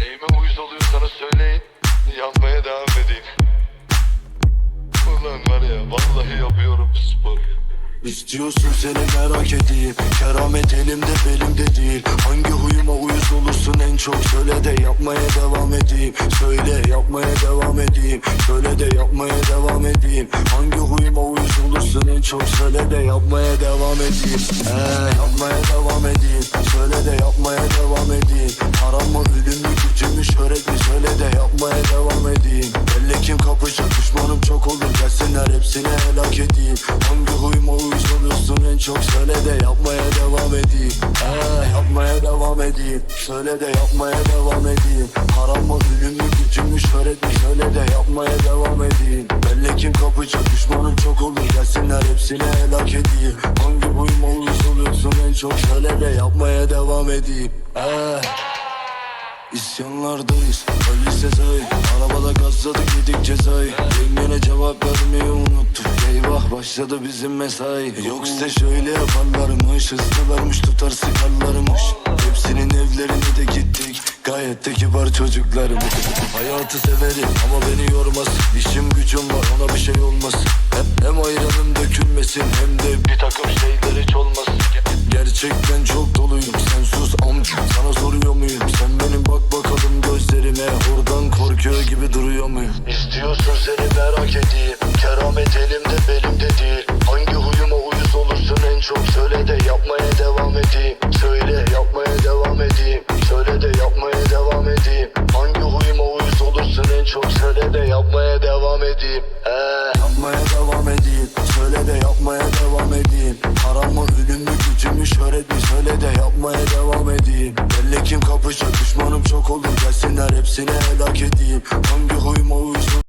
Neyime uyuz oluyorsanız söyleyin. Yapmaya devam edeyim. Ulan var ya vallahi yapıyorum bu sporu. İstiyorsun seni merak edeyim Keramet elimde belimde değil Hangi huyuma uyuz olursun en çok Söyle de yapmaya devam edeyim Söyle yapmaya devam edeyim Söyle de yapmaya devam edeyim Hangi huyuma uyuz olursun en çok Söyle de yapmaya devam edeyim Ee, Yapmaya devam edeyim yapmaya devam edeyim. Elle kim kapışacak düşmanım çok olur. Gelsinler hepsini helak edeyim. Hangi huyuma uyuz oluyorsun en çok Söyle de yapmaya devam edeyim. Ee, Yapmaya devam edeyim. Söyle de yapmaya devam edeyim. Haram mı ölüm mü gücüm mü Söyle de yapmaya devam edeyim. Elle kim kapışacak düşmanım çok olur. Gelsinler hepsini helak edeyim. Hangi huyuma uyuz oluyorsun en çok Söyle de yapmaya devam edeyim. Ee, İsyanlardayız Ali Sezai Arabada gazladık yedik cezayı. Yengene cevap vermeyi unuttuk Eyvah başladı bizim mesai. Yoksa şöyle yaparlarmış Hızlılarmış tutar sıkarlarmış. Hepsinin evlerine de gittik Gayet de kibar çocuklarımız. Hayatı severim ama beni yormaz İşim gücüm var ona bir şey olmaz Hem, hem ayranım dökülmesin hem de bir takım şeyler hiç olmasın Gerçekten çok doluyum sen sus amca Sana soruyor muyum sen İstiyorsun seni merak edeyim. Keramet elimde belimde değil. Hangi huyuma uyuz olursun en çok Söyle de yapmaya devam edeyim. Söyle yapmaya devam edeyim. Söyle de yapmaya devam edeyim. Hangi huyuma uyuz olursun en çok Söyle de yapmaya devam edeyim. Ee, Yapmaya devam edeyim. Söyle de yapmaya devam edeyim. Haram mı ölüm mü gücüm mü? Şöhret mi Söyle de yapmaya devam kim kapışacak düşmanım çok olur Gelsinler hepsini helak edeyim. Hangi huyuma uysun